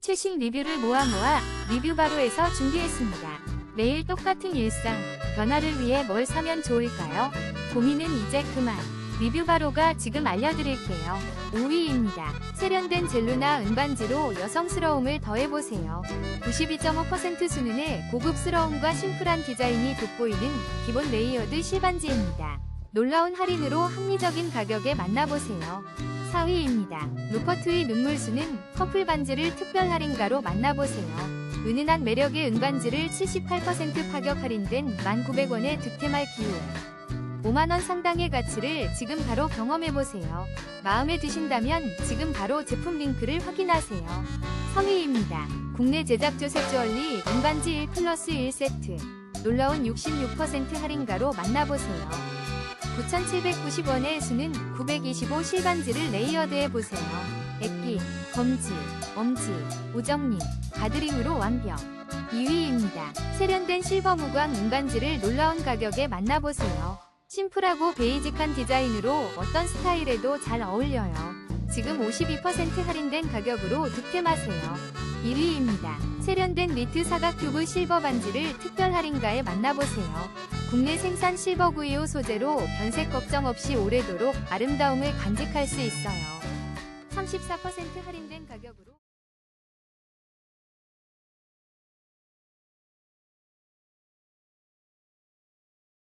최신 리뷰를 모아 모아 리뷰 바로에서 준비했습니다. 매일 똑같은 일상, 변화를 위해 뭘 사면 좋을까요? 고민은 이제 그만. 리뷰 바로가 지금 알려드릴게요. 5위입니다. 세련된 젤루나 은반지로 여성스러움을 더해보세요. 92.5% 수는의 고급스러움과 심플한 디자인이 돋보이는 기본 레이어드 실반지입니다. 놀라운 할인으로 합리적인 가격에 만나보세요. 4위입니다. 루퍼트의 눈물수는 커플 반지를 특별 할인가로 만나보세요. 은은한 매력의 은반지를 78% 파격 할인된 1,900원에 득템할 기회. 5만원 상당의 가치를 지금 바로 경험해보세요. 마음에 드신다면 지금 바로 제품 링크를 확인하세요. 성의입니다. 국내 제작 조셉 주얼리 은반지 1 플러스 1 세트. 놀라운 66% 할인가로 만나보세요. 9,790원의 수는 925 실반지를 레이어드해보세요. 액기, 검지, 엄지, 우정님, 가드링으로 완벽. 2위입니다. 세련된 실버 무광 은반지를 놀라운 가격에 만나보세요. 심플하고 베이직한 디자인으로 어떤 스타일에도 잘 어울려요. 지금 52% 할인된 가격으로 득템하세요. 1위입니다. 세련된 니트 사각 튜브 실버 반지를 특별 할인가에 만나보세요. 국내 생산 실버 구이오 소재로 변색 걱정 없이 오래도록 아름다움을 간직할 수 있어요. 34% 할인된 가격으로